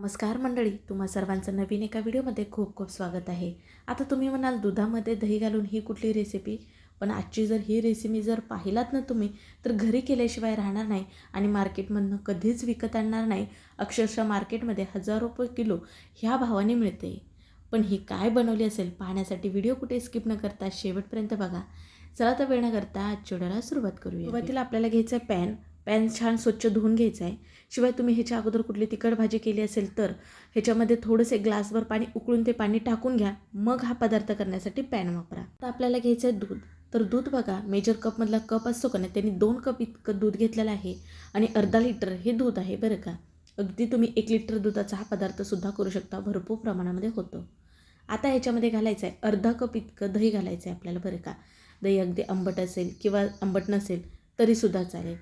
नमस्कार मंडळी तुम्हा सर्वांचं नवीन एका व्हिडिओमध्ये खूप खूप स्वागत आहे. आता तुम्ही म्हणाल दुधामध्ये दही घालून ही कुठली रेसिपी पण आजची जर ही रेसिपी जर पाहिलात ना तुम्ही तर घरी केल्याशिवाय राहणार नाही आणि मार्केटमधनं कधीच विकत आणणार नाही. अक्षरशः मार्केटमध्ये हजार रुपये किलो ह्या भावाने मिळते. पण ही काय बनवली असेल पाहण्यासाठी व्हिडिओ कुठे स्किप न करता शेवटपर्यंत बघा. चला तर वेळ न करता आजच्या सुरुवात करूया. सुरुवातीला आपल्याला घ्यायचं आहे पॅन पॅन छान स्वच्छ धुवून घ्यायचं आहे. शिवाय तुम्ही ह्याच्या अगोदर कुठली तिखट भाजी केली असेल तर ह्याच्यामध्ये थोडंसे ग्लासभर पाणी उकळून ते पाणी टाकून घ्या. मग हा पदार्थ करण्यासाठी पॅन वापरा. तर आपल्याला घ्यायचं आहे दूध. तर दूध बघा मेजर कपमधला कप असतो का नाही त्यांनी दोन कप इतकं दूध घेतलेलं आहे. आणि अर्धा लिटर हे दूध आहे बरं का. अगदी तुम्ही एक लिटर दुधाचा हा पदार्थसुद्धा करू शकता. भरपूर प्रमाणामध्ये होतो. आता ह्याच्यामध्ये घालायचं आहे अर्धा कप इतकं दही घालायचं आहे आपल्याला बरं का. दही अगदी आंबट असेल किंवा आंबट नसेल तरीसुद्धा चालेल.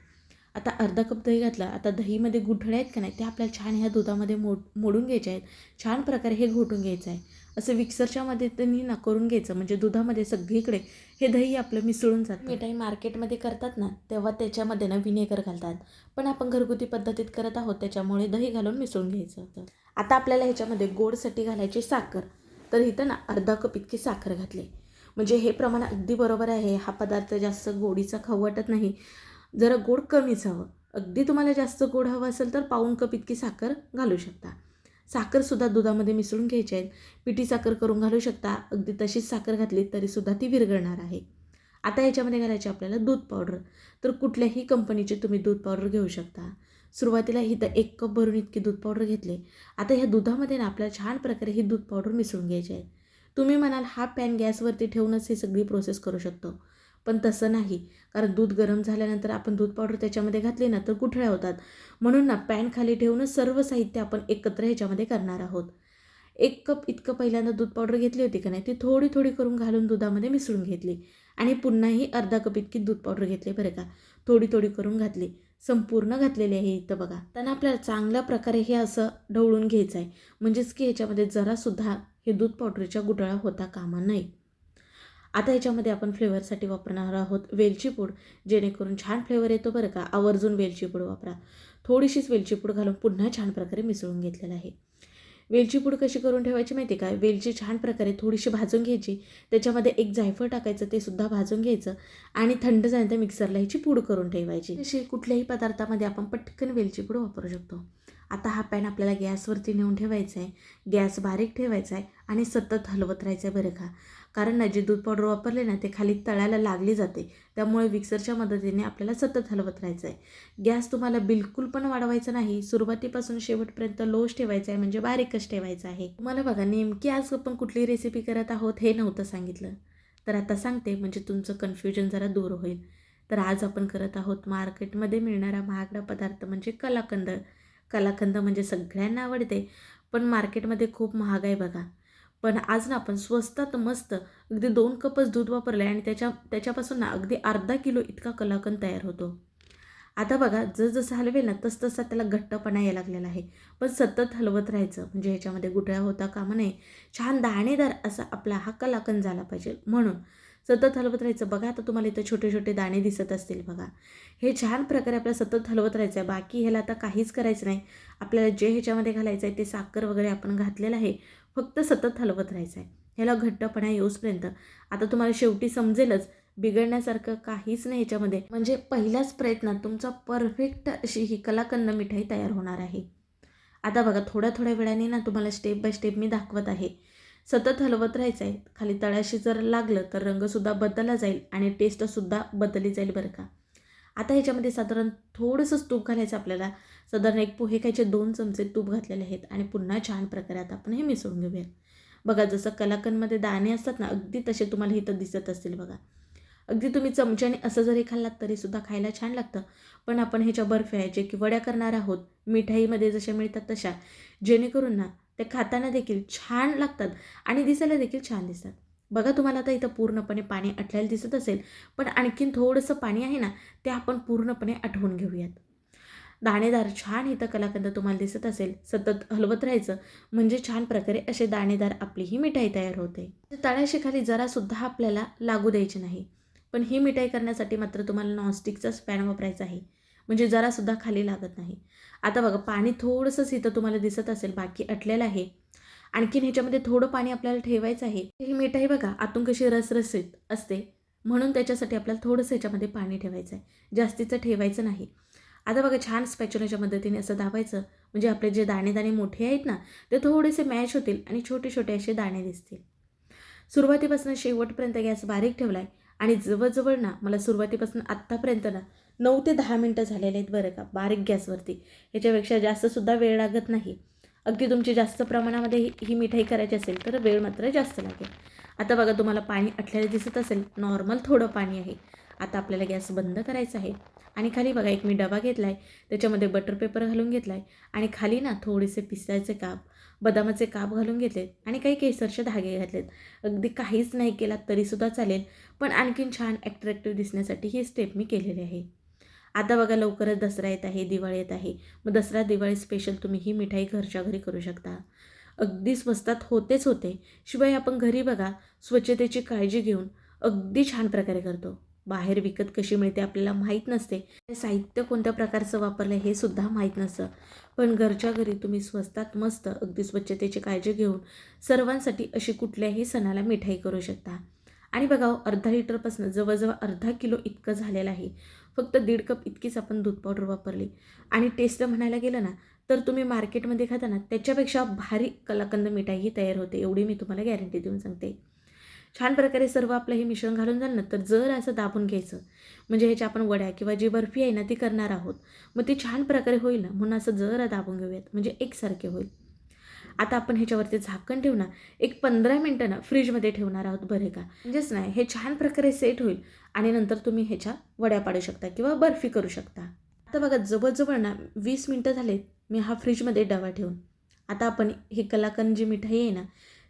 आता अर्धा कप दही घातला. आता दहीमध्ये गुठळे आहेत का नाही ते आपल्याला छान ह्या दुधामध्ये मोड मोडून घ्यायचे आहेत. छान प्रकारे हे घोटून घ्यायचं आहे. असं मिक्सरच्या मदतीने त्यांनी ना करून घ्यायचं. म्हणजे दुधामध्ये सगळीकडे हे दही आपलं मिसळून जातं. मिठाई मार्केटमध्ये करतात ना तेव्हा त्याच्यामध्ये ना विनेगर घालतात. पण आपण घरगुती पद्धतीत करत आहोत त्याच्यामुळे दही घालून मिसळून घ्यायचं होतं. आता आपल्याला ह्याच्यामध्ये गोडसाठी घालायची साखर. तर इथं ना अर्धा कप इतकी साखर घातली. म्हणजे हे प्रमाण अगदी बरोबर आहे. हा पदार्थ जास्त गोडीचा खवटत नाही. जरा गोड कमीच हवं. अगदी तुम्हाला जास्त गोड हवं असेल तर पाऊण कप इतकी साखर घालू शकता. साखरसुद्धा दुधामध्ये मिसळून घ्यायची आहे. पिठी साखर करून घालू शकता. अगदी तशीच साखर घातली तरीसुद्धा ती विरघळणार आहे. आता याच्यामध्ये घालायचे आपल्याला दूध पावडर. तर कुठल्याही कंपनीचे तुम्ही दूध पावडर घेऊ शकता. सुरुवातीला इथं एक कप भरून इतकी दूध पावडर घेतले. आता ह्या दुधामध्ये ना आपल्याला छान प्रकारे ही दूध पावडर मिसळून घ्यायची आहे. तुम्ही म्हणाल हा पॅन गॅसवरती ठेवूनच ही सगळी प्रोसेस करू शकतो. पण तसं नाही. कारण दूध गरम झाल्यानंतर आपण दूध पावडर त्याच्यामध्ये घातली ना तर गुठळ्या होतात. म्हणून ना पॅन खाली ठेवूनच सर्व साहित्य आपण एकत्र ह्याच्यामध्ये करणार आहोत. एक कप इतकं पहिल्यांदा दूध पावडर घेतली होती का नाही ती थोडी थोडी करून घालून दुधामध्ये मिसळून घेतली. आणि पुन्हाही अर्धा कप इतकी दूध पावडर घेतली बरं का. थोडी थोडी करून घातली. संपूर्ण घातलेली आहे इथं बघा. त्यांना आपल्याला चांगल्या प्रकारे हे असं ढवळून घ्यायचं आहे म्हणजेच की ह्याच्यामध्ये जरासुद्धा हे दूध पावडरच्या गुठळा होता कामा नाही. आता याच्यामध्ये आपण फ्लेवरसाठी वापरणार आहोत वेलची पूड. जेणेकरून छान फ्लेवर येतो बरं का. आवर्जून वेलची पूड वापरा. थोडीशीच वेलची पूड घालून पुन्हा छान प्रकारे मिसळून घेतलेलं आहे. वेलची पूड कशी करून ठेवायची माहिती का? वेलची छान प्रकारे थोडीशी भाजून घ्यायची. त्याच्यामध्ये एक जायफळ टाकायचं ते सुद्धा भाजून घ्यायचं आणि थंड झाल्यानंतर मिक्सरला ह्याची पूड करून ठेवायची. अशी कुठल्याही पदार्थामध्ये आपण पटकन वेलची पूड वापरू शकतो. आता हा पॅन आपल्याला गॅसवरती नेऊन ठेवायचा आहे. गॅस बारीक ठेवायचा आहे आणि सतत हलवत राहायचं आहे बरं का. कारण ना जे दूध पावडर वापरले ना ते खाली तळायला लागली जाते. त्यामुळे विक्सरच्या मदतीने आपल्याला सतत हलवत राहायचं आहे गॅस तुम्हाला बिलकुल पण वाढवायचा नाही. सुरुवातीपासून शेवटपर्यंत लोच ठेवायचा आहे म्हणजे बारीकच ठेवायचं आहे. तुम्हाला बघा नेमकी आज आपण कुठली रेसिपी करत आहोत हे नव्हतं सांगितलं. तर आता सांगते म्हणजे तुमचं कन्फ्युजन जरा दूर होईल. तर आज आपण करत आहोत मार्केटमध्ये मिळणारा महागडा पदार्थ म्हणजे कलाकंद. कलाकंद म्हणजे सगळ्यांना आवडते पण मार्केटमध्ये खूप महाग आहे बघा. पण आज ना आपण स्वस्तात मस्त अगदी दोन कपच दूध वापरलं आहे आणि त्याच्या त्याच्यापासून ना अगदी अर्धा किलो इतका कलाकंद तयार होतो. आता बघा जसजसं हलवेल ना तसतसा त्याला घट्टपणा यायला लागलेला आहे. पण सतत हलवत राहायचं म्हणजे ह्याच्यामध्ये गुठळ्या होता कामा नये. छान दाणेदार असा आपला हा कलाकंद झाला पाहिजे. म्हणून सतत हलवत राहायचं. बघा आता तुम्हाला इथं छोटे छोटे दाणे दिसत असतील बघा. हे छान प्रकारे आपल्याला सतत हलवत राहायचं आहे बाकी ह्याला आता काहीच करायचं नाही. आपल्याला जे ह्याच्यामध्ये घालायचं आहे ते साखर वगैरे आपण घातलेलं आहे फक्त सतत हलवत राहायचं आहे ह्याला घट्टपणा येऊसपर्यंत. आता तुम्हाला शेवटी समजेलच बिघडण्यासारखं काहीच नाही ह्याच्यामध्ये. म्हणजे पहिल्याच प्रयत्नात तुमचा परफेक्ट अशी ही कलाकंद मिठाई तयार होणार आहे. आता बघा थोड्या थोड्या वेळाने ना तुम्हाला स्टेप बाय स्टेप मी दाखवत आहे. सतत हलवत राहायचं आहे खाली तळाशी जर लागलं तर रंगसुद्धा बदलला जाईल आणि टेस्टसुद्धा बदलली जाईल बरं का. आता ह्याच्यामध्ये साधारण थोडंसंच तूप घालायचं आपल्याला. साधारण एक पोहे खायचे दोन चमचे तूप घातलेले आहेत आणि पुन्हा छान प्रकारे आता आपण हे मिसळून घेऊया. बघा जसं कलाकंदमध्ये दाणे असतात ना अगदी तसे तुम्हाला इथं दिसत असतील बघा. अगदी तुम्ही चमच्याने असं जरी खाल्लात तरीसुद्धा खायला छान लागतं. पण आपण ह्याच्या बर्फ्या जे की वड्या करणार आहोत मिठाईमध्ये जशा मिळतात तशा. जेणेकरून ना ते खाताना देखील छान लागतात आणि दिसायला देखील छान दिसतात. बघा तुम्हाला आता इथं पूर्णपणे पाणी आटल्याला दिसत असेल पण आणखीन थोडंसं पाणी आहे ना ते आपण पूर्णपणे आठवून घेऊयात. दाणेदार छान इथं कलाकंद तुम्हाला दिसत असेल सतत हलवत राहायचं म्हणजे छान प्रकारे असे दाणेदार आपली ही मिठाई तयार होते. तळ्याशी खाली जरासुद्धा आपल्याला लागू द्यायची नाही पण ही मिठाई करण्यासाठी मात्र तुम्हाला नॉनस्टिकचा स्पॅन वापरायचा आहे. म्हणजे जरासुद्धा खाली लागत नाही. आता बघा पाणी थोडंसंच इथं तुम्हाला दिसत असेल बाकी अटलेलं आहे. आणखीन ह्याच्यामध्ये थोडं पाणी आपल्याला ठेवायचं आहे. ही मिठाई बघा आतून कशी रसरसीत असते. म्हणून त्याच्यासाठी आपल्याला थोडंसं ह्याच्यामध्ये पाणी ठेवायचं आहे. जास्तीचं ठेवायचं नाही. आता बघा छान स्पॅच्युलाच्या मदतीने असं दाबायचं. म्हणजे आपले जे दाणे दाणे मोठे आहेत ना ते थोडेसे मॅच होतील आणि छोटे छोटे असे दाणे दिसतील. सुरुवातीपासून शेवटपर्यंत गॅस बारीक ठेवला आहे आणि जवळजवळ ना मला सुरुवातीपासून आत्तापर्यंत ना नऊ ते दहा मिनटं झालेले आहेत बरं का बारीक गॅसवरती. ह्याच्यापेक्षा जास्तसुद्धा वेळ लागत नाही. अगदी तुमची जास्त प्रमाणामध्ये ही ही मिठाई करायची असेल तर वेळ मात्र जास्त लागेल. आता बघा तुम्हाला पाणी आटलेलं दिसत असेल नॉर्मल थोडं पाणी आहे. आता आपल्याला गॅस बंद करायचा आहे. आणि खाली बघा एक मी डबा घेतला आहे त्याच्यामध्ये बटर पेपर घालून घेतला आहे आणि खाली ना थोडेसे पिसायचे काप बदामाचे काप घालून घेतलेत आणि काही केसरचे धागे घातलेत. अगदी काहीच नाही केला तरीसुद्धा चालेल पण आणखीन छान ॲट्रॅक्टिव्ह दिसण्यासाठी ही स्टेप मी केलेली आहे. आता बघा लवकरच दसरा येत आहे दिवाळी येत आहे. मग दसरा दिवाळी स्पेशल तुम्ही ही मिठाई घरच्या घरी करू शकता. अगदी स्वस्तात होतेच होते. शिवाय आपण घरी बघा स्वच्छतेची काळजी घेऊन अगदी छान प्रकारे करतो. बाहेर विकत कशी मिळते आपल्याला माहीत नसते. साहित्य कोणत्या प्रकारचं वापरलं हे सुद्धा माहीत नसतं. पण घरच्या घरी तुम्ही स्वस्तात मस्त अगदी स्वच्छतेची काळजी घेऊन सर्वांसाठी अशी कुठल्याही सणाला मिठाई करू शकता. आणि बघा हो, अर्धा लिटरपासून जवळजवळ अर्धा किलो इतकं झालेलं आहे. फक्त दीड कप इतकीच आपण दूध पावडर वापरली. आणि टेस्ट म्हणायला गेलं ना तर तुम्ही मार्केटमध्ये खाता ना त्याच्यापेक्षा भारी कलाकंद मिठाईही तयार होते एवढी मी तुम्हाला गॅरंटी देऊन सांगते. छान प्रकारे सर्व आपलं हे मिश्रण घालून झालं ना तर जर असं दाबून घ्यायचं म्हणजे ह्याच्या आपण वड्या किंवा जी बर्फी आहे ना ती करणार आहोत मग ती छान प्रकारे होईल ना. म्हणून असं जरा दाबून घेऊयात म्हणजे एकसारखे होईल. आता आपण ह्याच्यावरती झाकण ठेवू ना एक पंधरा मिनटं ना फ्रीजमध्ये ठेवणार आहोत बरे का. म्हणजेच नाही हे छान प्रकारे सेट होईल आणि नंतर तुम्ही ह्याच्या वड्या पाडू शकता किंवा बर्फी करू शकता. आता बघा जवळजवळ ना वीस मिनटं झालेत मी हा फ्रीजमध्ये डबा ठेवून. आता आपण ही कलाकंद जी मिठाई आहे ना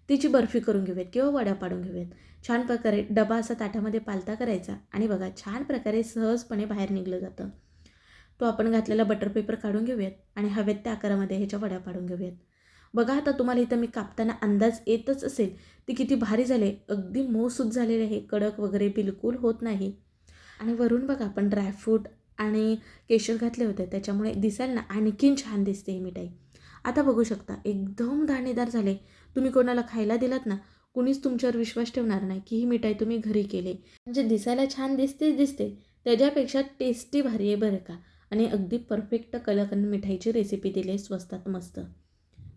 तिची बर्फी करून घेऊयात किंवा वड्या पाडून घेऊयात. छान प्रकारे डबा असा ताटामध्ये पालता करायचा आणि बघा छान प्रकारे सहजपणे बाहेर निघलं जातं. तो आपण घातलेला बटर पेपर काढून घेऊयात आणि हवेत त्या आकारामध्ये ह्याच्या वड्या पाडून घेऊयात. बघा आता तुम्हाला इथं मी कापताना अंदाज येतच असेल. ती किती भारी झाले. अगदी मऊसूद झालेले आहे. कडक वगैरे बिलकुल होत नाही. आणि वरून बघा आपण ड्रायफ्रूट आणि केशर घातले होते. त्याच्यामुळे दिसायला ना आणखीन छान दिसते ही मिठाई. आता बघू शकता एकदम दाणेदार झाले. तुम्ही कोणाला खायला दिलात ना कुणीच तुमच्यावर विश्वास ठेवणार नाही की ही मिठाई तुम्ही घरी केली. म्हणजे दिसायला छान दिसतेच दिसते. त्याच्यापेक्षा टेस्टी भारी आहे बरं का. आणि अगदी परफेक्ट कलाकंद मिठाईची रेसिपी दिली आहे स्वस्तात मस्त.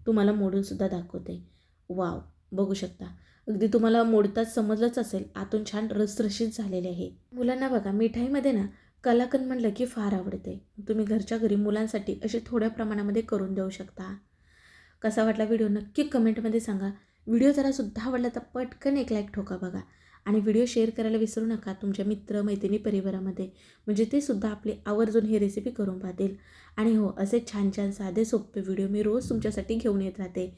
तुम्हाला मोडूनसुद्धा दाखवते. वाव बघू शकता. अगदी तुम्हाला मोडताच समजलंच असेल आतून छान रसरशीत झालेले आहे. मुलांना बघा मिठाईमध्ये ना कलाकंद म्हणलं की फार आवडते. तुम्ही घरच्या घरी मुलांसाठी असे थोड्या प्रमाणामध्ये करून देऊ शकता. कसा वाटला व्हिडिओ नक्की कमेंटमध्ये सांगा. व्हिडिओ जरासुद्धा आवडला तर पटकन एक लाईक ठोका बघा. आणि व्हिडिओ शेअर करायला विसरू नका तुमच्या मित्र मैत्रिणी परिवारामध्ये. म्हणजे ते सुद्धा आपली आवर्जून ही रेसिपी करून पाहतील. आणि हो असे छान छान साधे सोपे व्हिडिओ मी रोज तुमच्यासाठी घेऊन येत राहते.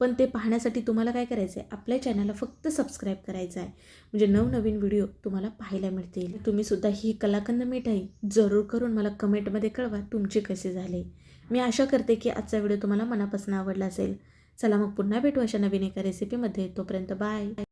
पण ते पाहण्यासाठी तुम्हाला काय करायचं आहे? आपल्या चॅनलला फक्त सबस्क्राईब करायचं आहे. म्हणजे नवनवीन व्हिडिओ तुम्हाला पाहायला मिळतील. तुम्हीसुद्धा ही कलाकंद मिठाई जरूर करून मला कमेंटमध्ये कळवा तुमचे कसे झाले. मी आशा करते की आजचा व्हिडिओ तुम्हाला मनापासून आवडला असेल. चला मग पुन्हा भेटू अशा नवीन एका रेसिपीमध्ये तोपर्यंत बाय